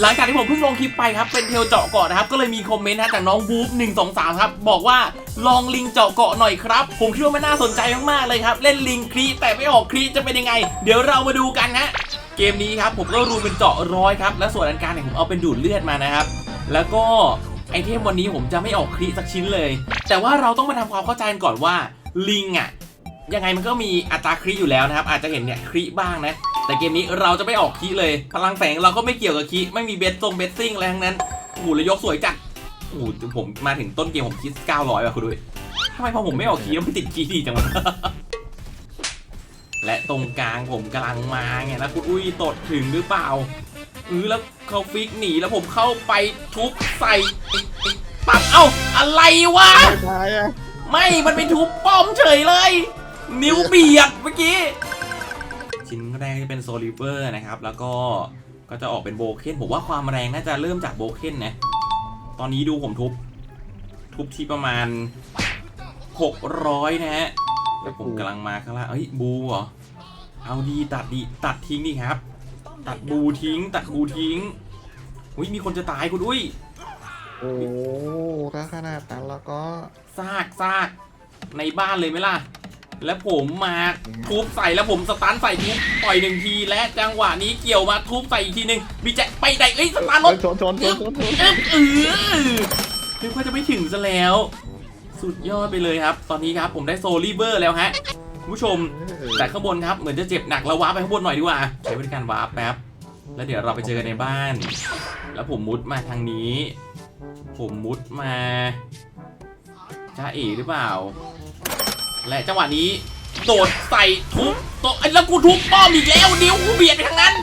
หลังจากที่ผมเพิ่งลงคลิปไปครับเป็นเทลเจาะเกาะนะครับก็เลยมีคอมเมนต์นะจากน้องบู๊ฟหนึ่งสองสามครับบอกว่าลองลิงเจาะเกาะหน่อยครับ ผมคิดว่ามันน่าสนใจมากๆเลยครับเล่นลิงครีแต่ไม่ออกครีจะเป็นยังไง เดี๋ยวเรามาดูกันฮะเกมนี้ครับผมก็รูเป็นเจาะร้อยครับและส่วนอันการเนี่ยผมเอาเป็นดูดเลือดมานะครับแล้วก็ไอเทมวันนี้ผมจะไม่ออกครีสักชิ้นเลย แต่ว่าเราต้องมาทำความเข้าใจกันก่อนว่าลิงอะยังไงมันก็มีอัตราครีอยู่แล้วนะครับอาจจะเห็นเนี่ยครีบ้างนะ แต่เกมนี้เราจะไม่ออกครีเลย พลังแฝงเราก็ไม่เกี่ยวกับครีไม่มีเบสทรงเบสซิ่งอะไรทั้งนั้นโอ้โหแล้วยกสวยจัดโอ้โหผมมาถึงต้นเกมผมคิด900ว่ะคุณด้วยทำไมพอผมไม่ออกครีแล้วมันติดครีดีจังวะและตรงกลางผมกำลังมาไงแล้วคุณอุ้ยตดถึงหรือเปล่าเออแล้วเขาฟิกหนีแล้วผมเข้าไปทุบใส่ไอ้ไอ้ปั๊บเอ้าอะไรวะไม่ตายอะไม่ มันไปทุบป้อมเฉยเลย นิ้วเบียดเมื่อกี้ ชิ้นแรกจะเป็นโซลิเวอร์นะครับ แล้วก็ก็จะออกเป็นโบเคนผมว่าความแรงน่าจะเริ่มจากโบเคนนะ ตอนนี้ดูผมทุบ ทุบที่ประมาณ 600 นะฮะแล้วผมกำลังมาข้างล่างเอ้ยบูเหรอ เอาดีตัดดีตัดทิ้งดิครับ ตัดบูทิ้ง ตัดบูทิ้งอุ้ยมีคนจะตายคุณอุ้ย โอ้ถ้าขนาดนั้นแล้วก็ซากซากในบ้านเลยไหมล่ะ แล้วผมมาทุบใส่แล้วผมสตันใส่ทุบปล่อยหนึ่งทีและจังหวะนี้เกี่ยวมาทุบใส่อีกทีหนึ่งบีแจะไปไหนเอ้ยสตาร์ทรถชนชนชนชนเอ๊ะเออนึกว่าจะไม่ถึงซะแล้ว สุดยอดไปเลยครับ ตอนนี้ครับผมได้โซลิเบอร์แล้วฮะคุณผู้ชมแต่ข้างบนครับเหมือนจะเจ็บหนักแล้ววาร์ปไปข้างบนหน่อยดีกว่าใช้บริการวาร์ปแป๊บแล้วเดี๋ยวเราไปเจอกันในบ้าน แล้วผมมุดมาทางนี้ ผมมุดมาจ้าเอ๋หรือเปล่า และจังหวะนี้โดดใส่ทุบโตไอ้แล้วกูทุบป้อมอีกแล้วนิ้วกูเบียดไปทางนั้น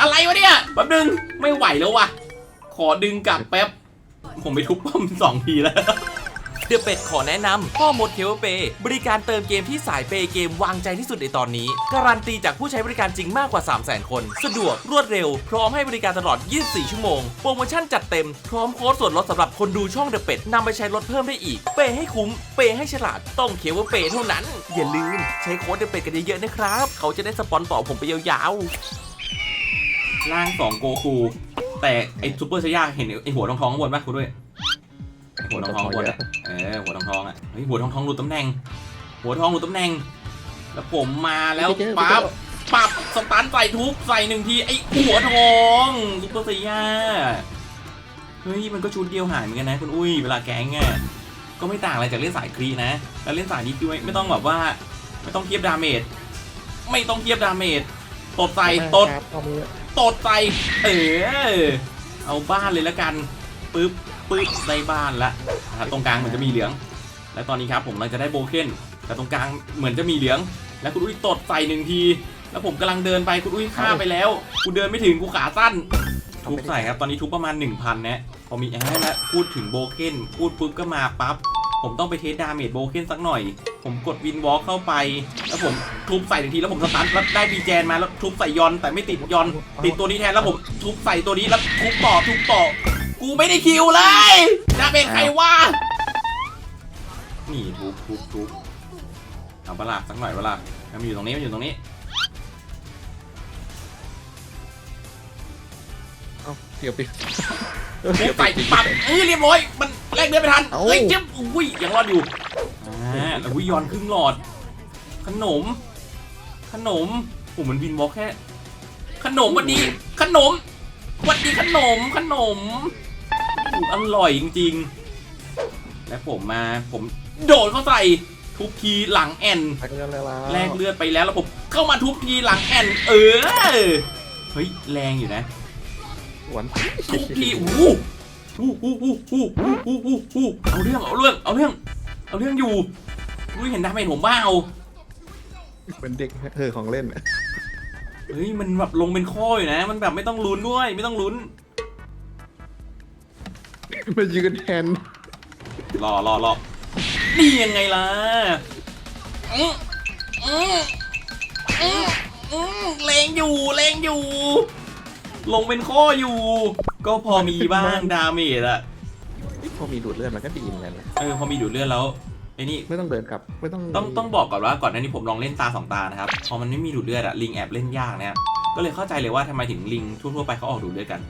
อะไรวะเนี่ยแป๊บนึงไม่ไหวแล้ววะขอดึงกลับแป๊บ ผมไปทุบป้อมสองทีแล้ว เดอะเป็ดขอแนะนำพ่อมดเคเวเปบริการเติมเกมที่สายเปย์เกมวางใจที่สุดในตอนนี้ การันตีจากผู้ใช้บริการจริงมากกว่า 3 0 0 0 0 0 คน สะดวกรวดเร็ว พร้อมให้บริการตลอด 24 ชั่วโมง โปรโมชั่นจัดเต็ม พร้อมโค้ดส่วนลดสำหรับคนดูช่องเดอะเป็ดนำไปใช้ลดเพิ่มได้อีก เปย์ให้คุ้ม เปย์ให้ฉลาด ต้องเคเวเปเท่านั้น อย่าลืมใช้โค้ดเดอะเป็ดกันเยอะๆนะครับ เขาจะได้สปอนต่อผมไปยาวๆล่างสองโกคูแต่ไอซูเปอร์ชายาเห็นไอหัวทองทองๆข้างบนปะคุณด้วย หัวทองทองบนอะเออหัวทองทองอะเฮ้ยหัวทองทองหลุดตำแหน่ง หัวทองหลุดตำแหน่ง แล้วผมมาแล้วปั๊บปับสตันใส่ทุบใส่หนึ่งทีไอ้หัวทองซุปเปอร์ไซย่าเฮ้ยมันก็ชุดเดียวหายเหมือนกันนะคุณอุ้ยเวลาแก๊งอะก็ไม่ต่างอะไรจากเล่นสายครีนะ แล้วเล่นสายนี้คือไม่ไม่ต้องแบบว่า ไม่ต้องเทียบดาเมจไม่ต้องเทียบดาเมจตดใส่ตดครับเอามือตดใจเออเอาบ้านเลยแล้วกันปึ๊บ ปึ๊บได้บ้านละนะครับตรงกลางเหมือนจะมีเหลือง และตอนนี้ครับผมเราจะได้โบเคนแต่ตรงกลางเหมือนจะมีเหลือง แล้วคุณอุ้ยตดใส่หนึ่งที แล้วผมกำลังเดินไปคุณอุ้ยฆ่าไปแล้วกูเดินไม่ถึงกูขาสั้นทุบใส่ครับตอนนี้ทุบประมาณ 1,000นะพอมีแอร์แล้วพูดถึงโบเคนพูดปุ๊บก็มาปั๊บผมต้องไปเทสดาเมจโบเคนสักหน่อย ผมกดวินวอล์กเข้าไป แล้วผมทุบใส่หนึ่งทีแล้วผมสตันแล้วได้บีแจนมาแล้วทุบใส่ยอนแต่ไม่ติดยอน ติดตัวนี้แทนแล้วผมทุบใส่ตัวนี้แล้วทุบต่อทุบต่อ กูไม่ได้คิวเลยดาเมจใครวะนี่ทุบทุบทุบเอาเวลาสักหน่อยเวลามันอยู่ตรงนี้มันอยู่ตรงนี้เอาเดี๋ยวปิดทุบใส่ปับเอ้ยเรียบร้อยมันแลกเดือนไม่ทันเอ้าเฮ้ยเจ็บอุ้ยยังรอดอยู่อ่าแล้ววิยอนครึ่งหลอด ขนม ขนมโอ้มันวินวอล์กแค่ ขนมวันนี้ขนมวันนี้ขนมขนม อู้อร่อยจริง ๆ และผมมาผมโดดเข้าใส่ทุบทีหลังแอนพักเงินเลยล่ะแลกเลือดไปแล้วแล้วผมเข้ามาทุบทีหลังแอนเออเฮ้ยแรงอยู่นะหวนทุบทีอู้หูอู้หูอู้หูอู้หูอู้หูเอาเรื่องเอาเรื่องเอาเรื่อง เอาเรื่องอยู่อุ้ยเห็นดาเมจผมบ้าเอาเป็นเด็กเธอของเล่นอะเฮ้ยมันแบบลงเป็นข้ออยู่นะ มันแบบไม่ต้องลุ้นด้วย ไม่ต้องลุ้น มายืนแทนรอรอรอนี่ยังไงล่ะอื้ออื้ออื้ออื้อเลงอยู่เลงอยู่ ลงเป็นข้ออยู่ ก็พอมีบ้างดาเมจอะพอมีดูดเลือดมันก็ดีเหมือนกันนะเออพอมีดูดเลือดแล้วไอ้นี่ไม่ต้องเดินกลับ ไม่ต้องต้องต้องบอกก่อนว่าก่อนหน้านี้ผมลองเล่นตาสองตานะครับพอมันไม่มีดูดเลือดอะลิงแอบเล่นยากเนี่ยก็เลยเข้าใจเลยว่าทำไมถึงลิงทั่วๆไปเขาออกดูดเลือดกัน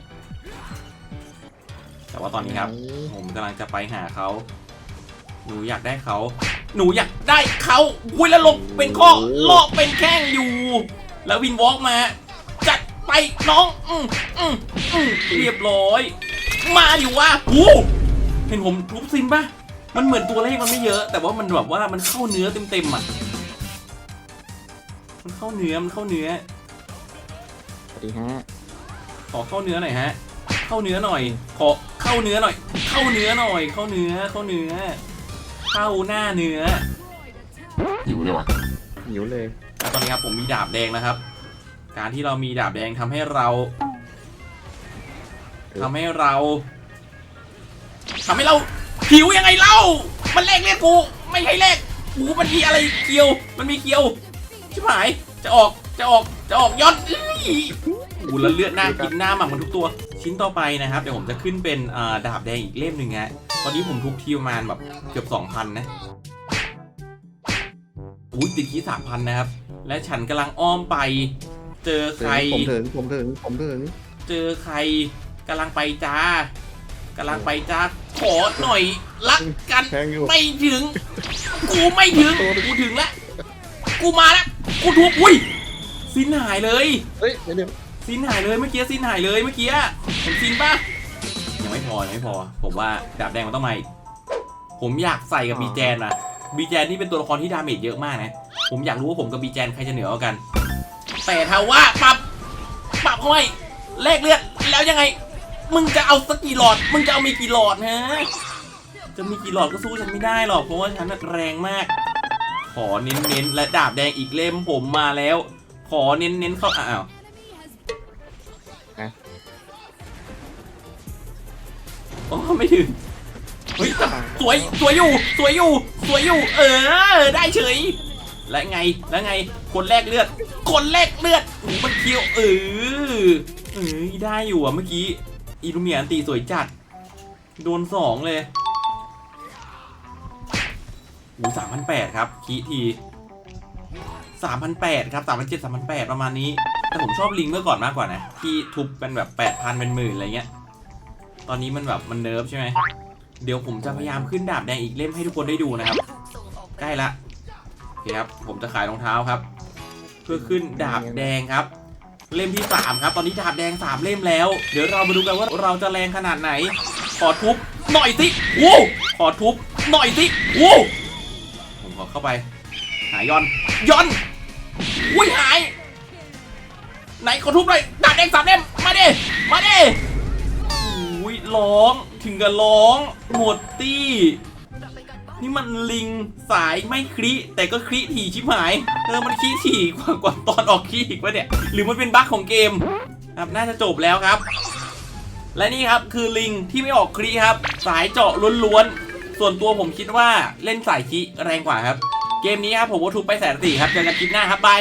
แต่ว่าตอนนี้ครับ ผมกำลังจะไปหาเขา หนูอยากได้เขา หนูอยากได้เขาอุ้ยแล้วลงเป็นข้อลอกเป็นแข้งอยู่ แล้ววินวอล์กมา จัดไปน้อง อืมอืมอืมเรียบร้อย มาอยู่ว่ะโอ้เห็นผมทุบซินปะมันเหมือนตัวเลขมันไม่เยอะ แต่ว่ามันแบบว่ามันเข้าเนื้อเต็มๆอะ มันเข้าเนื้อ มันเข้าเนื้อ สวัสดีฮะ ขอเข้าเนื้อหน่อยฮะ เข้าเนื้อหน่อย ขอ เข้าเนื้อหน่อย เข้าเนื้อหน่อย เข้าเนื้อ เข้าเนื้อ เข้าหน้าเนื้ออยู่เลยวะหิวเลยแล้วตอนนี้ครับผมมีดาบแดงนะครับ การที่เรามีดาบแดงทำให้เราทำให้เราทำให้เราหิวยังไงเล่า มันแลกเลือดกู ไม่ให้แลกกูมันมีอะไรเคียว มันมีเคียวชิบหาย จะออก จะออก จะออกยอด อื้ออูแล้วเลือดหน้ากินหน้าหมักมันทุกตัว ชิ้นต่อไปนะครับ เดี๋ยวผมจะขึ้นเป็นอ่าดาบแดงอีกเล่มหนึ่งฮะตอนนี้ผมทุกทีประมาณแบบเกือบ2,000นะอุ้ยติดคีสามพันนะครับ และฉันกำลังอ้อมไป เจอใครผมถึงผมถึงผมถึงเจอใครกำลังไปจ้ากำลังไปจ้าขอหน่อยรักกันแทงอยู่ไม่ถึง กูไม่ถึงกูถึงแล้วกูมาแล้วกูทุบอุ้ยสินหายเลย เฮ้ยเดี๋ยว เดี๋ยวสินหายเลยเมื่อกี้สินหายเลยเมื่อกี้เห็นสินปะยังไม่พอยังไม่พอ ผมว่าดาบแดงมันต้องมาอีกผมอยากใส่กับบีแจนนะบีแจนนี่เป็นตัวละครที่ดาเมจเยอะมากนะ ผมอยากรู้ว่าผมกับบีแจนใครจะเหนือกว่ากัน แต่ถ้าว่าปรับปรับเข้าไปแลกเลือดแล้วยังไง มึงจะเอาสักกี่หลอด มึงจะเอามีกี่หลอดฮะจะมีกี่หลอดก็สู้ฉันไม่ได้หรอกเพราะว่าฉันน่ะแรงมาก ขอเน้นๆและดาบแดงอีกเล่มผมมาแล้ว ขอเน้นๆเข้าอ้าว โอ้ไม่ถึงเฮ้ยแต่สวยสวยอยู่สวยอยู่สวยอยู่ เออ ได้เฉย และไงแล้วไงคนแรกเลือด คนแรกเลือดโอ้มันเคี้ยวเออเออได้อยู่อะเมื่อกี้อีลูเมียอันตีสวยจัด โดนสองเลยโอ้สามพันแปดครับคีทีสามพันแปดครับสามพันเจ็ดสามพันแปดประมาณนี้ แต่ผมชอบลิงเมื่อก่อนมากกว่านะ ที่ทุบเป็นแบบแปดพันเป็นหมื่นอะไรเงี้ย ตอนนี้มันแบบมันเนิร์ฟใช่ไหมเดี๋ยวผมจะพยายามขึ้นดาบแดงอีกเล่มให้ทุกคนได้ดูนะครับ ใกล้ละโอเคครับ ผมจะขายรองเท้าครับ เพื่อขึ้นดาบแดงครับ เล่มที่ 3 ครับ ตอนนี้ดาบแดง 3 เล่มแล้ว เดี๋ยวเรามาดูกันว่าเราจะแรงขนาดไหน ขอทุบหน่อยสิวู้ขอทุบหน่อยสิวู้ผมขอเข้าไป หายอนยอนอุ้ยหาย ไหนขอทุบหน่อยดาบแดงสามเล่มมาดิมาดิ ร้องถึงกับร้องหมดตี้ นี่มันลิงสายไม่คลิแต่ก็คลิถี่ชิบหาย เออมันคลิถี่กว่ากว่าตอนออกคลิอีกวะเนี่ย หรือมันเป็นบั๊กของเกมครับน่าจะจบแล้วครับ และนี่ครับคือลิงที่ไม่ออกคลิครับ สายเจาะล้วนๆส่วนตัวผมคิดว่าเล่นสายคลิแรงกว่าครับ เกมนี้ครับผมว่าทุบไปแสนสี่ครับเจอกันคลิปหน้าครับบาย